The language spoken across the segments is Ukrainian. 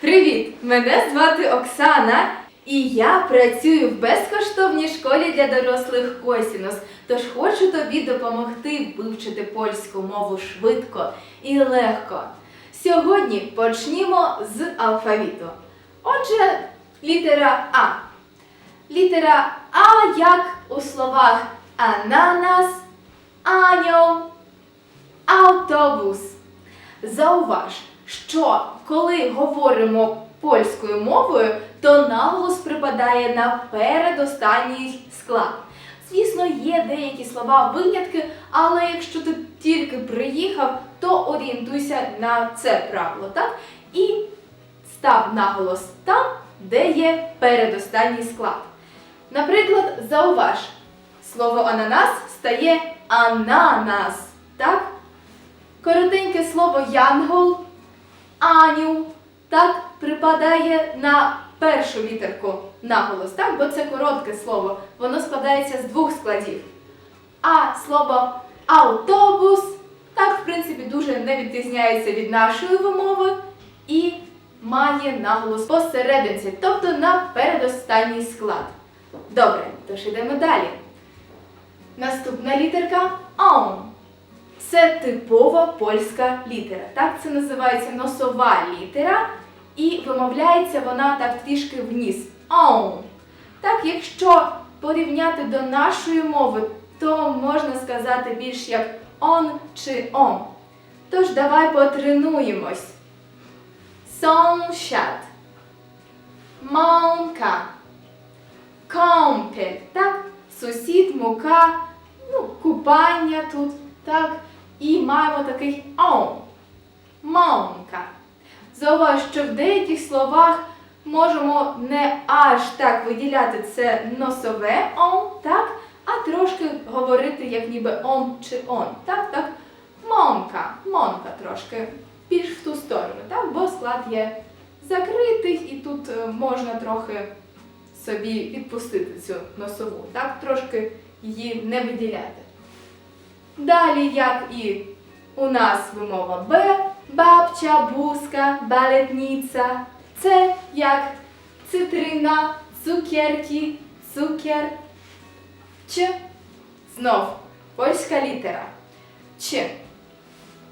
Привіт! Мене звати Оксана, і я працюю в безкоштовній школі для дорослих Косінус. Тож хочу тобі допомогти вивчити польську мову швидко і легко. Сьогодні почнімо з алфавіту. Отже, літера А. Літера А як у словах ананас, аньол, автобус. Зауваж, що коли говоримо польською мовою, то наголос припадає на передостанній склад. Звісно, є деякі слова винятки, але якщо ти тільки приїхав, то орієнтуйся на це правило, так? І став наголос там, де є передостанній склад. Наприклад, зауваж, слово ананас стає ананас, так? Коротеньке слово янгол, аню, так, припадає на першу літерку наголос, так, бо це коротке слово, воно складається з двох складів. А слово автобус, так, в принципі, дуже не відрізняється від нашої вимови і має наголос посерединці, тобто на передостанній склад. Добре, тож йдемо далі. Наступна літерка ом. Це типова польська літера. Так, це називається носова літера, і вимовляється вона так трішки вниз. Оу. Так, якщо порівняти до нашої мови, то можна сказати більш як он чи ом. Тож давай потренуємось. Sąsiad. Мамка. Компель. Так, сусід, мука, ну, купання тут. Так, і маємо такий ом. Мамка. Зауваж, що в деяких словах можемо не аж так виділяти це носове ом, так, а трошки говорити як ніби ом чи он. Так, так. Момка, момка трошки більш в ту сторону, так, бо склад є закритий і тут е, можна трохи собі відпустити цю носову, так, трошки її не виділяти. Далі, як і у нас вимова Б, бабча, бузка, балетниця. Це як цитрина, цукерки, цукер. Ч. Знов польська літера. Ч.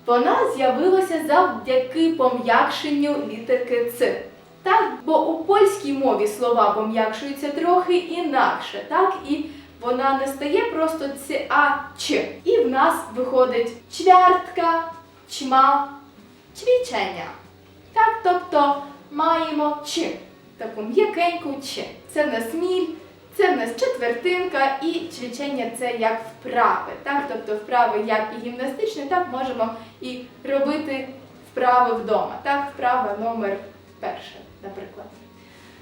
Вона з'явилася завдяки пом'якшенню літерки Ц. Так, бо у польській мові слова пом'якшуються трохи інакше, так? І вона не стає просто ц, а ч. І в нас виходить чвертка, чма, чвічення. Так, тобто маємо ч, таку м'якеньку ч. Це в нас міль, це в нас четвертинка і чвічення це як вправи. Так, тобто вправи як і гімнастичні, так можемо і робити вправи вдома. Так, вправа номер перша, наприклад.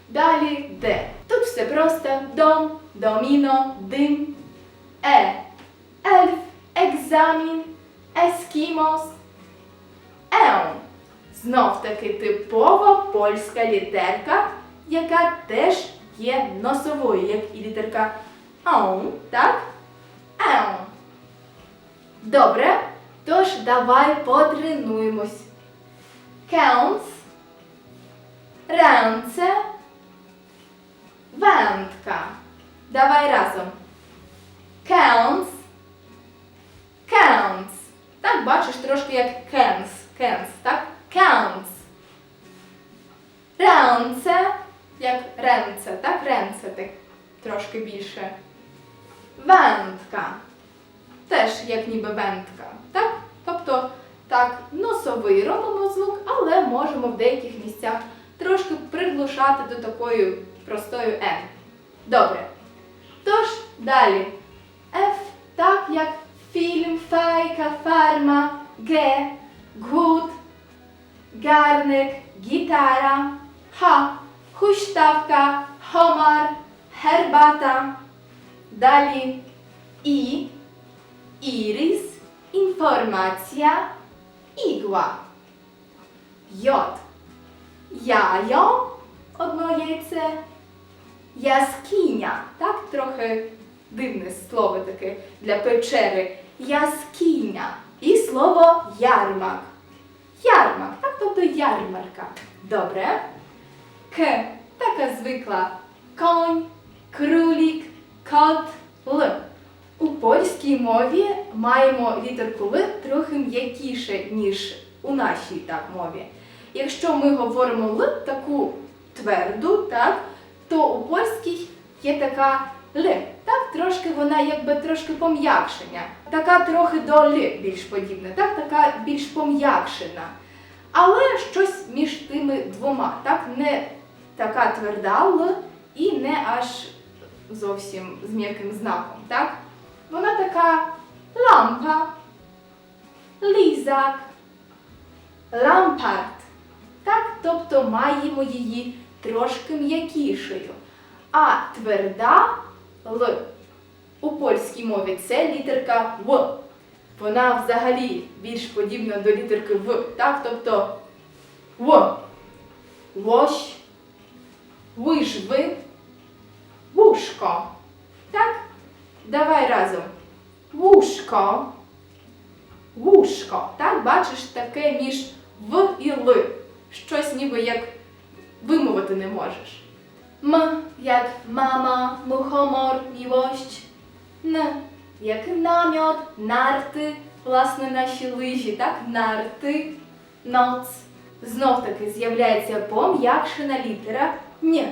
Далі Д. Тут все просто дом, доміно, дим, Е. Ельф, екзамін, ескімос, Еон. Знов таки типова польська літерка, яка теж є носовою, як і літерка Аун, так? Еон. Добре, тож давай потренуємось. Counts, ręce, wędka. Dawaj razem. Counts, counts. Так, бачиш трошки як cans, cans, так? Counts. Ręce, як ренце, так? Ренце так трошки більше. Вентка. Теж як ніби вентка, так? Тобто так, носовий робимо звук, але можемо в деяких місцях трошки приглушати до такої простої Н. Добре. Тож, далі. F, так як фільм, файка, фарма, Г, гуд, гарник, гітара, Х, хуштавка, хомар, herbata. Далі І, ірис, інформація, ігла. Йод. Яйо, одно яйце. Яскиня. Так, трохи дивне слово таке для печери. Яскиня. І слово ярмак. Ярмак, так, тобто ярмарка. Добре. К. Така звикла. Конь, кролік, кот, Л. У польській мові маємо літерку Л трохи м'якіше, ніж у нашій так, мові. Якщо ми говоримо Л, таку тверду, так, то у польській є така Л. Так, трошки вона якби трошки пом'якшення. Така трохи до Л більш подібна, так, така більш пом'якшена. Але щось між тими двома, так, не така тверда Л і не аж зовсім з м'яким знаком, так? Вона така лампа, лізак, лампард. Так, тобто маємо її трошки м'якішою. А тверда Л у польській мові це літерка В. Вона взагалі більш подібна до літерки В. Так, тобто В. Ложь, лижви, вушко. Так? Давай разом. Вушко. Вушко. Так, бачиш таке між В і Л. Щось ніби як вимовити не можеш. М як мама, мухомор, мілощ. Н як наміт, нарти, власне, наші лижі, так? Нарти, ноц. Знов таки з'являється пом'якшена літера Н.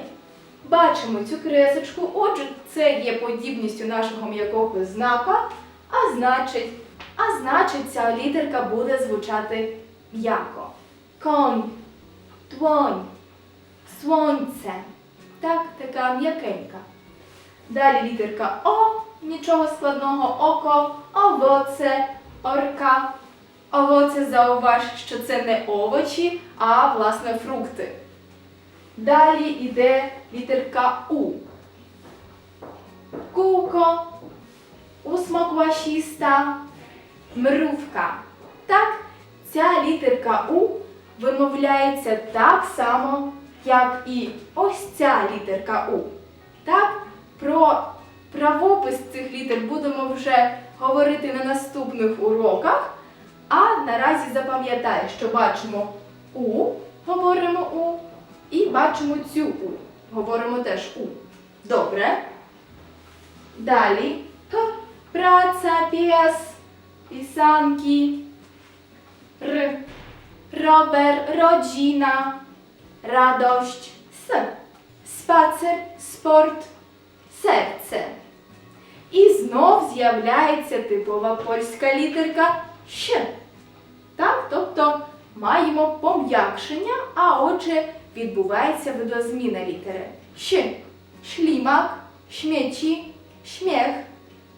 Бачимо цю кресочку, отже, це є подібністю нашого м'якого знака, а значить, а значить, ця літерка буде звучати м'яко. Конь, твонь, сонце. Так, така м'якенька. Далі літерка О, нічого складного, око, овоце, орка. Овоце зауваж, що це не овочі, а власне фрукти. Далі йде літерка У. Куко, усмоквашіста, мрувка. Так, ця літерка У вимовляється так само, як і ось ця літерка У. Так, про правопис цих літер будемо вже говорити на наступних уроках. А наразі запам'ятай, що бачимо У, говоримо У, і бачимо цю У. Говоримо теж У. Добре. Далі П. Праця, піс, писанки. Р. Робер, rodzina, radość, S. Spacer, спорт, серце. І знов з'являється типова польська літерка Щ. Так, тобто маємо пом'якшення, а отже відбувається видозміна літери. Щ. Шлімак, śmieci, śmiech.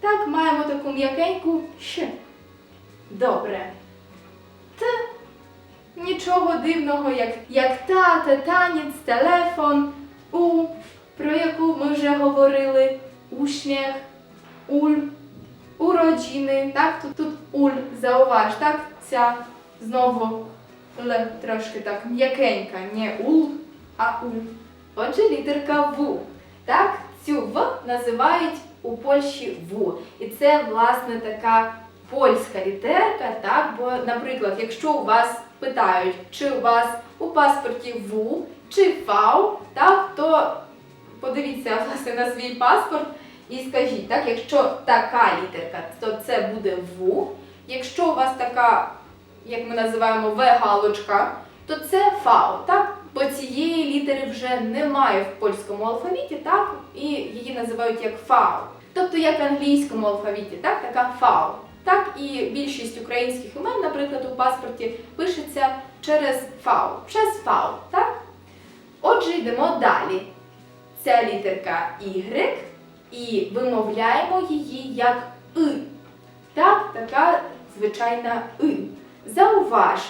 Так, маємо таку м'якеньку Щ. Добре. Т. Нічого дивного, як, як тата, танець, телефон, У, про яку ми вже говорили, уśmiech, уль, уроджини, так, тут, тут уль, зауваж, так, ця знову Л трошки так м'якенька, не ул, а уль. Отже, літерка В. Так, цю В називають у Польщі В. І це, власне, така польська літерка, так, бо, наприклад, якщо у вас питають, чи у вас у паспорті В чи ФАУ, так, то подивіться власне на свій паспорт і скажіть, так, якщо така літерка, то це буде В. Якщо у вас така, як ми називаємо В-галочка, то це ФАУ, так? Бо цієї літери вже немає в польському алфавіті, так? І її називають як ФАУ. Тобто як в англійському алфавіті, так, така ФАУ. Так і більшість українських імен, наприклад, у паспорті пишеться через ФАУ, через ФАУ, так? Отже, йдемо далі. Ця літерка Y і вимовляємо її як И. Так, така звичайна И. Зауваж,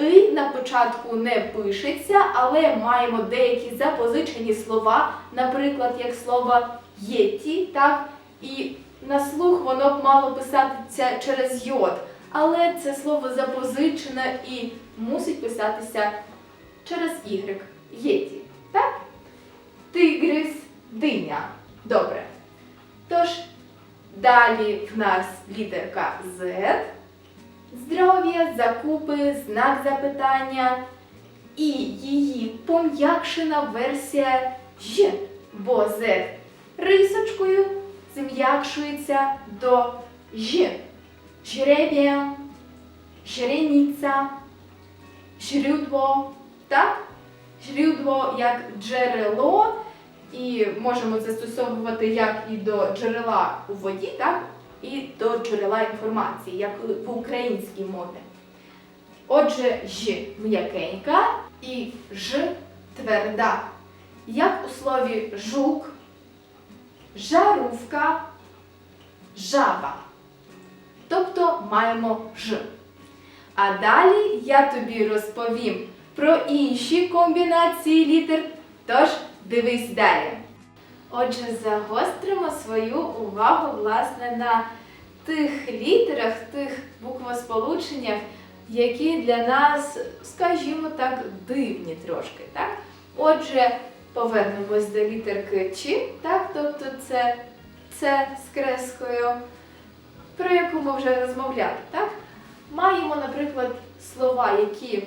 И на початку не пишеться, але маємо деякі запозичені слова, наприклад, як слово єті, так, і на слух воно б мало писатися через йод, але це слово запозичене і мусить писатися через Y. Єті. Так? Тигрис, диня. Добре. Тож, далі в нас літерка Z. Здоров'я, закупи, знак запитання. і її пом'якшена версія ж, бо z рисочкою зм'якшується до ж. Жребія, жрениця, жрюдло, так? Жрюдло як джерело, і можемо застосовувати як і до джерела у воді, так? І до джерела інформації, як в українській мові. Отже, ж м'якенька і ж тверда. Як у слові жук, жарувка, жаба. Тобто маємо ж. А далі я тобі розповім про інші комбінації літер, тож дивись далі. Отже, загостримо свою увагу власне на тих літерах, тих буквосполученнях, які для нас, скажімо так, дивні трошки. Так? Отже, повернемось до літерки Ч, так? тобто це це з крескою, про яку ми вже розмовляли. Так? Маємо, наприклад, слова, які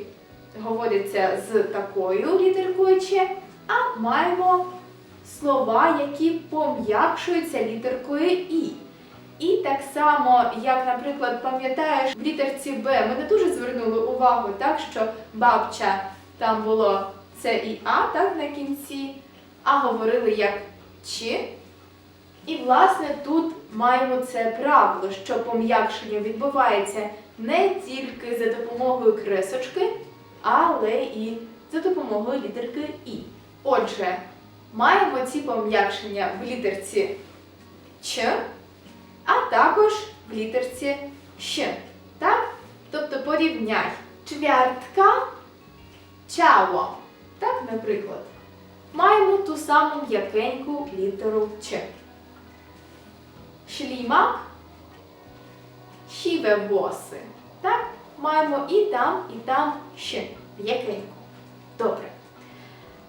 говоряться з такою літеркою Ч, а маємо слова, які пом'якшуються літеркою І. І так само, як, наприклад, пам'ятаєш, в літерці Б ми не дуже звернули увагу, так, що бабча там було С і А так, на кінці, а говорили як Ч. І, власне, тут маємо це правило, що пом'якшення відбувається не тільки за допомогою кресочки, але і за допомогою літерки І. Отже, маємо ці пом'якшення в літерці Ч, а також в літерці Щ. Так? Тобто порівняй чвертка, чаво. Так, наприклад, маємо ту саму м'якеньку літеру Ч. Шлімак, сіве воси. Так? Маємо і там, і там ще м'якеньку. Добре.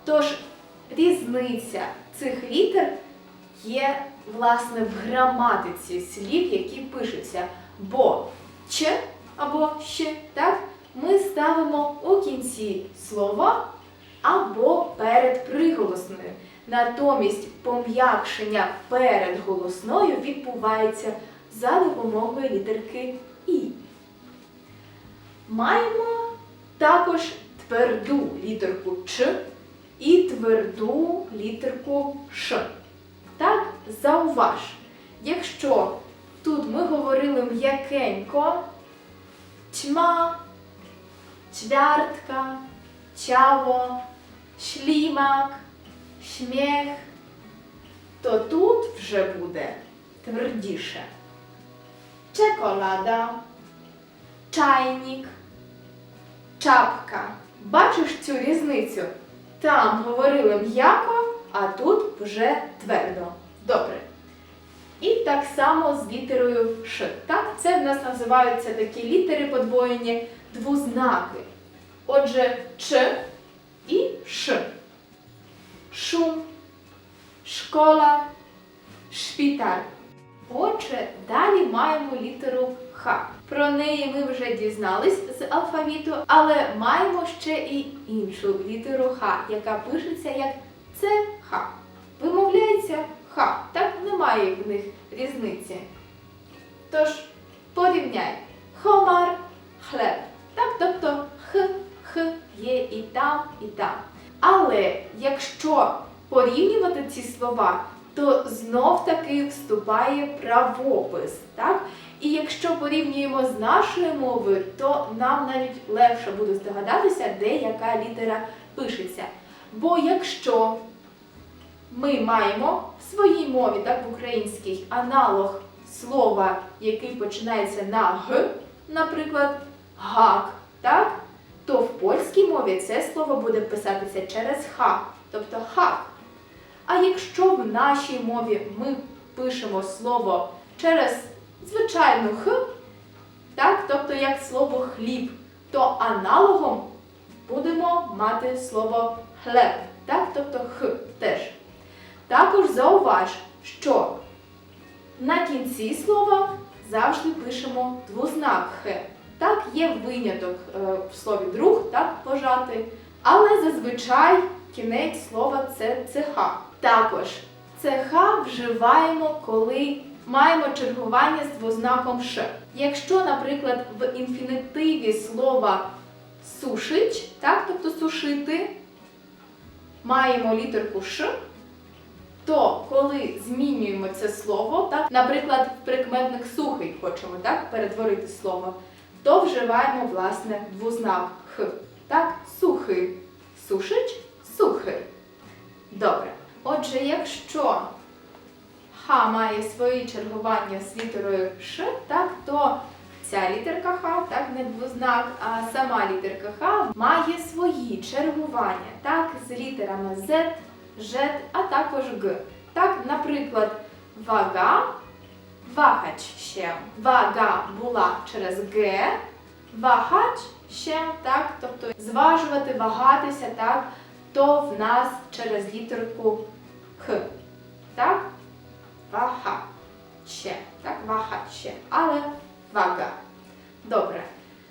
Тож, різниця цих літер є, власне, в граматиці слів, які пишуться. Бо Ч або щ, так, ми ставимо у кінці слова або перед приголосною. Натомість пом'якшення перед голосною відбувається за допомогою літерки І. Маємо також тверду літерку Ч і тверду літерку Ш. Так, зауваж, якщо тут ми говорили м'якенько, тьма, чвертка, чаво, шлімак, шміх, то тут вже буде твердіше. Чеколада, чайник, чапка. Бачиш цю різницю? Там говорили м'яко, а тут вже твердо. Добре. І так само з літерою Ш. Так, це в нас називаються такі літери подвоєні двузнаки. Отже, Ч школа, шпіталь. Отже, далі маємо літеру Х. Про неї ми вже дізнались з алфавіту, але маємо ще і іншу літеру Х, яка пишеться як ЦХ. Вимовляється Х. Так немає в них різниці. Тож, порівняй хомар, хлеб. Так, тобто Х, Х є і там, і там. Але якщо порівнювати ці слова, то знов таки вступає правопис. Так? І якщо порівнюємо з нашою мовою, то нам навіть легше буде здогадатися, де яка літера пишеться. Бо якщо ми маємо в своїй мові, так в українській, аналог слова, який починається на г, наприклад, гак, так? то в польській мові це слово буде писатися через х, тобто хак. А якщо в нашій мові ми пишемо слово через звичайну х, так, тобто як слово хліб, то аналогом будемо мати слово хлеб, так, тобто х теж. Також зауваж, що на кінці слова завжди пишемо двознак х. Так, є виняток е, в слові друг, так, пожати, Але зазвичай кінець слова це ЦХ. Також ЦХ вживаємо, коли маємо чергування з двознаком Ш. Якщо, наприклад, в інфінітиві слова сушить, так, тобто сушити, маємо літерку Ш, то коли змінюємо це слово, так, наприклад, в прикметник сухий хочемо так, перетворити слово, то вживаємо власне двознак Х. Так, сухий, сушич, сухий. Добре. Отже, якщо Х має своє чергування з літерою Ш, так, то ця літерка Х, так, не двознак, а сама літерка Х має свої чергування, так, з літерами Z, Ж, а також Г. Так, наприклад, вага, вагач ще. Вага була через Г, вагач ще, так, тобто зважувати, вагатися, так, то в нас через літерку Х. Так? Вага. Ще. Так, вага ще. Але вага. Добре.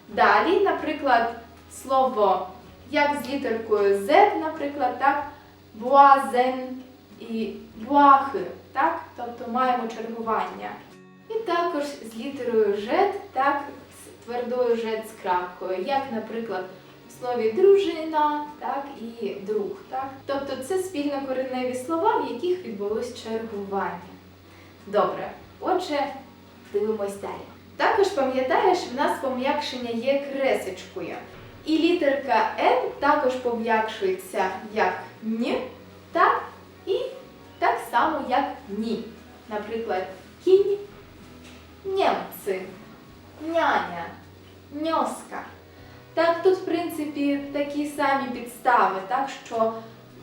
Далі, наприклад, слово як з літеркою Z, наприклад, так, буазен і буахи, так? Тобто маємо чергування. І також з літерою Ж, так, з твердою Ж з крапкою, як, наприклад, слові дружина, так, і друг. Так? Тобто це спільнокореневі слова, в яких відбулось чергування. Добре, отже, дивимось далі. Також пам'ятаєш, в нас пом'якшення є кресечкою. І літерка Н також пом'якшується як н, так, і так само, як ні. Наприклад, кінь, принципі, такі самі підстави, так що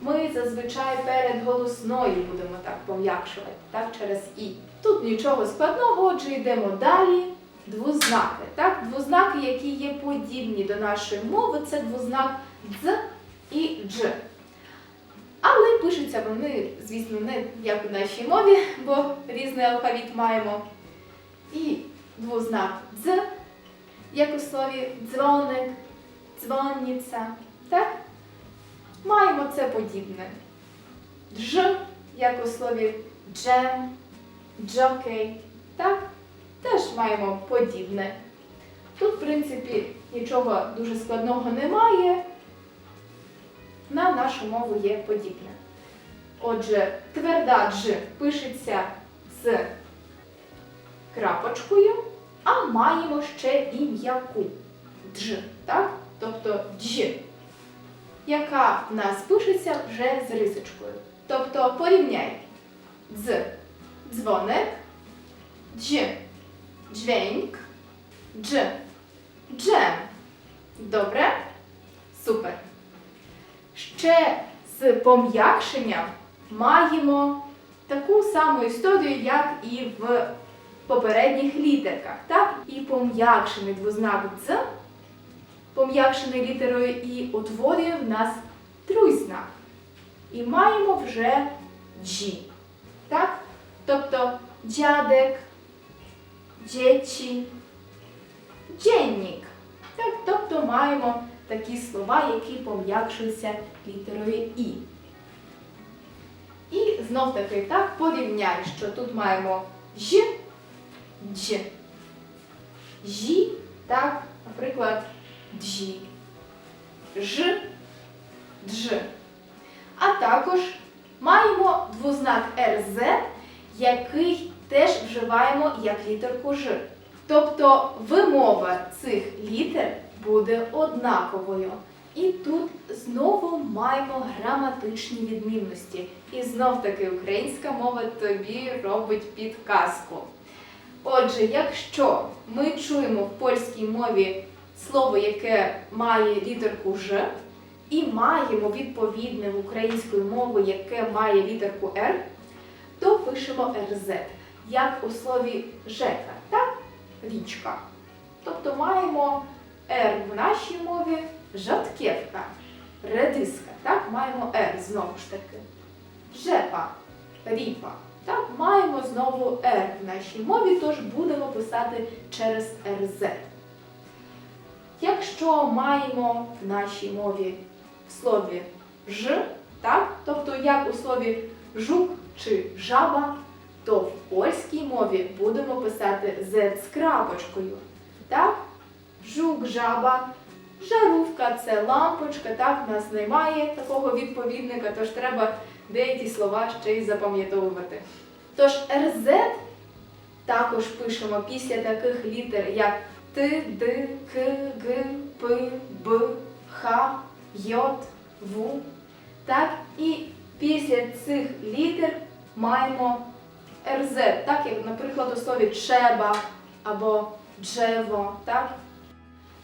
ми зазвичай перед голосною будемо так пом'якшувати, так, через і. Тут нічого складного, отже, йдемо далі. Двознаки. Так, двознаки, які є подібні до нашої мови, це двознак дз і дж. Але пишуться вони, звісно, не як у нашій мові, бо різний алфавіт маємо. І двознак дз, як у слові дзвоник, дзвонниця. Так? Маємо це подібне. Дж, як у слові джем, джокей. Так? Теж маємо подібне. Тут, в принципі, нічого дуже складного немає. На нашу мову є подібне. Отже, тверда дж пишеться з крапочкою, а маємо ще і м'яку дж, так? Тобто дж, яка в нас пишеться вже з рисочкою. Тобто порівняй дз дзвоник, дж дзвінк, дж джем. Добре? Супер. Ще з пом'якшенням маємо таку саму історію, як і в попередніх літерках. Так? І пом'якшений двознак «дз», пом'якшений літерою І утворює в нас тройзнак. І маємо вже «джі». Так? Тобто дядек, дєчі, дзенник. Так, тобто маємо такі слова, які пом'якшуються літерою І. І знов таки так порівняй, що тут маємо ж, дж, жі, так, наприклад, джі, ж, дж. А також маємо двознак РЗ, який теж вживаємо як літерку Ж. Тобто вимова цих літер буде однаковою. І тут знову маємо граматичні відмінності. І знов таки українська мова тобі робить підказку. Отже, якщо ми чуємо в польській мові слово, яке має літерку Ж, і маємо відповідне в української мови, яке має літерку Р, то пишемо РЗ, як у слові жека, так? Річка. Тобто маємо Р в нашій мові жатківка, редиска, так? Маємо Р знову ж таки. Жепа, ріпа. Так, маємо знову Р в нашій мові, тож будемо писати через РЗ. Якщо маємо в нашій мові в слові ж, так? Тобто як у слові жук чи жаба, то в польській мові будемо писати z з крапочкою. Так? Жук, жаба, жарувка це лампочка, так, в нас немає такого відповідника, тож треба деякі слова ще й запам'ятовувати. Тож РЗ також пишемо після таких літер, як Т, Д, К, Г, П, Б, Х, Й, В. Так, і після цих літер маємо РЗ, так як, наприклад, у слові чеба або джево. Так?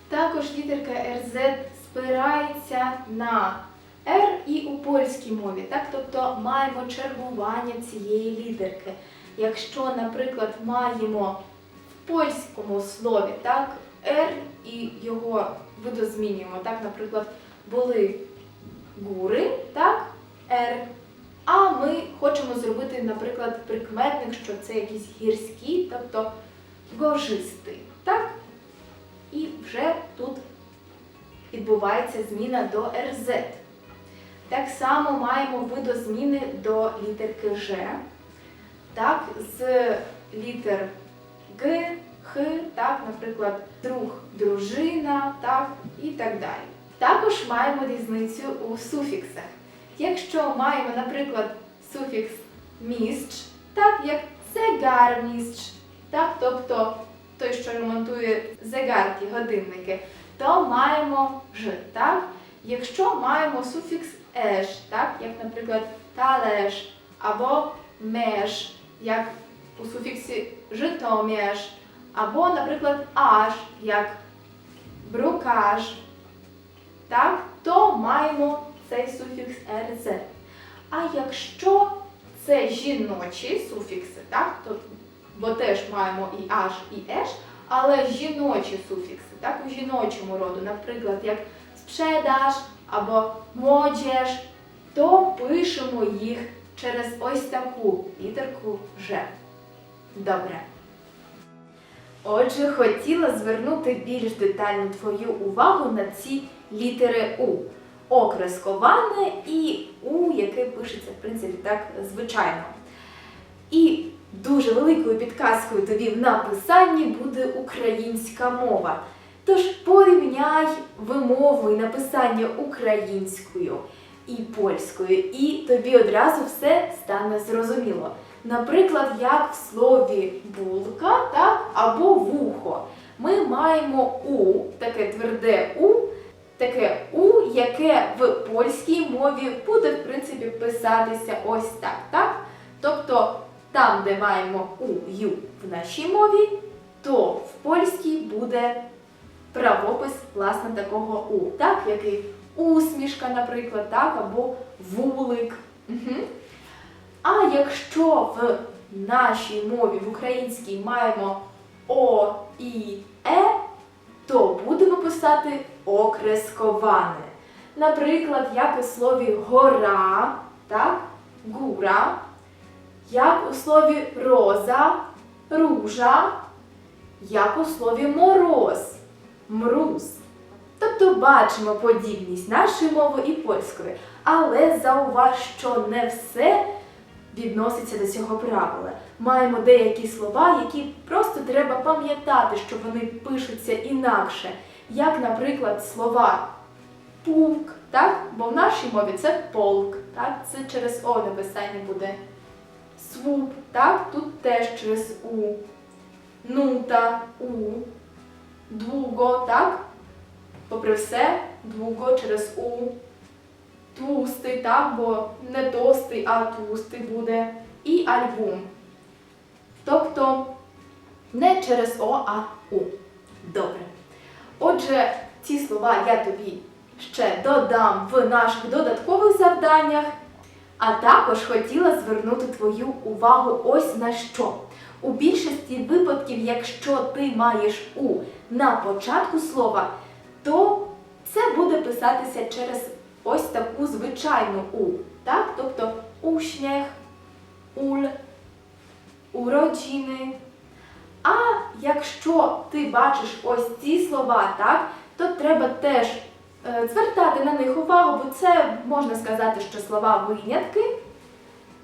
Також літерка РЗ спирається на Р і у польській мові, так? тобто маємо чергування цієї літерки. Якщо, наприклад, маємо польському слові так, Р і його видозмінюємо, так, наприклад, були гури, так, Р, а ми хочемо зробити, наприклад, прикметник, що це якісь гірські, тобто горжистий, так? І вже тут відбувається зміна до РЗ. Так само маємо видозміни до літерки Ж. Так, з літер Г, Х, так, наприклад, друг, дружина, так, і так далі. Також маємо різницю у суфіксах. Якщо маємо, наприклад, суфікс місч, так, як zegarmistrz, так, тобто той, що ремонтує зегарки, годинники, то маємо ж, так? Якщо маємо суфікс еш, так, як, наприклад, талеш або меж, як у суфіксі житомєш, або, наприклад, аж, як брукаж, так, то маємо цей суфікс РЗ. А якщо це жіночі суфікси, так, то, бо теж маємо і аж, і еш, але жіночі суфікси, так, у жіночому роду, наприклад, як спшедаш або моджеш, то пишемо їх через ось таку літерку Ж. Добре. Отже, хотіла звернути більш детально твою увагу на ці літери У. Окресковане і У, яке пишеться, в принципі, так звичайно. І дуже великою підказкою тобі в написанні буде українська мова. Тож порівняй вимову і написання українською і польською, і тобі одразу все стане зрозуміло. Наприклад, як в слові булка так, або вухо. Ми маємо У, таке тверде У, таке У, яке в польській мові буде, в принципі, писатися ось так. так? Тобто там, де маємо У, Ю в нашій мові, то в польській буде правопис власне такого У, так? який усмішка, наприклад, так, або вулик. Угу. А якщо в нашій мові, в українській, маємо О і Е, то будемо писати окресковане. Наприклад, як у слові гора, так, гура, як у слові роза, ружа, як у слові мороз, мруз. Тобто бачимо подібність нашої мови і польської, але зауваж, що не все відноситься до цього правила. Маємо деякі слова, які просто треба пам'ятати, що вони пишуться інакше. Як, наприклад, слова пулк, так? бо в нашій мові це полк, так? це через О написання буде свуп, так? тут теж через У. Нута, У, двуго, так? Попри все, двуго через У. Тустий, так, бо не тостий, а тустий буде. І альбом. Тобто не через О, а У. Добре. Отже, ці слова я тобі ще додам в наших додаткових завданнях. А також хотіла звернути твою увагу ось на що. У більшості випадків, якщо ти маєш У на початку слова, то це буде писатися через ось таку звичайну У. Так? Тобто ушнєх, уль, уроджини. А якщо ти бачиш ось ці слова, так, то треба теж е, звертати на них увагу, бо це можна сказати, що слова винятки,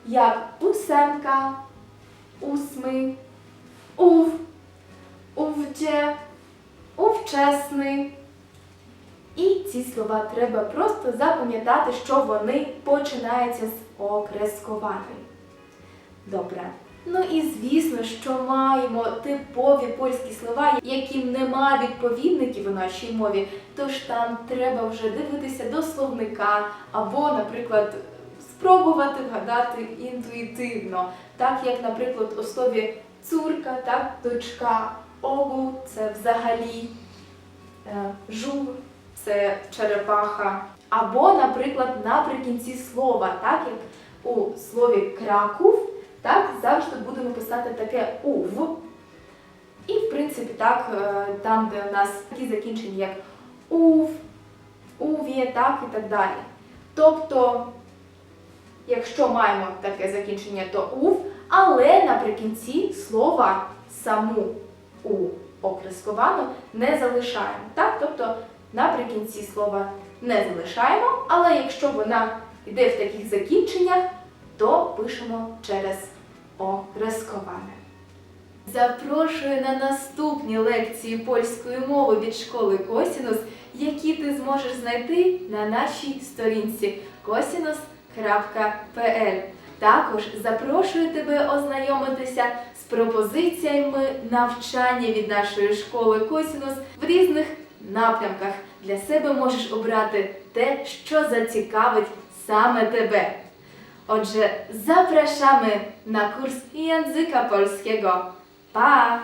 як усенка, усми, ув, увдє, увчесний. І ці слова треба просто запам'ятати, що вони починаються з окрескувань. Добре. Ну і звісно, що маємо типові польські слова, яким нема відповідників у нашій мові. Тож там треба вже дивитися до словника або, наприклад, спробувати вгадати інтуїтивно, так як, наприклад, у слові цурка, так, дочка, огу це взагалі е, жур, це черепаха. Або, наприклад, наприкінці слова, так як у слові кракув, так завжди будемо писати таке ув. І, в принципі, так, е, там, де у нас такі закінчення, як ув, ув'є, так і так далі. Тобто, якщо маємо таке закінчення, то ув, але наприкінці слова саму у окресковану не залишаємо. Так? Тобто наприкінці слова не залишаємо, але якщо вона йде в таких закінченнях, то пишемо через окресковане. Запрошую на наступні лекції польської мови від школи Косінус, які ти зможеш знайти на нашій сторінці cosinus.pl. Також запрошую тебе ознайомитися з пропозиціями навчання від нашої школи Косінус в різних напрямках. Для себе можеш обрати те, що зацікавить саме тебе. Отже, zapraszamy na kurs języka polskiego. Pa!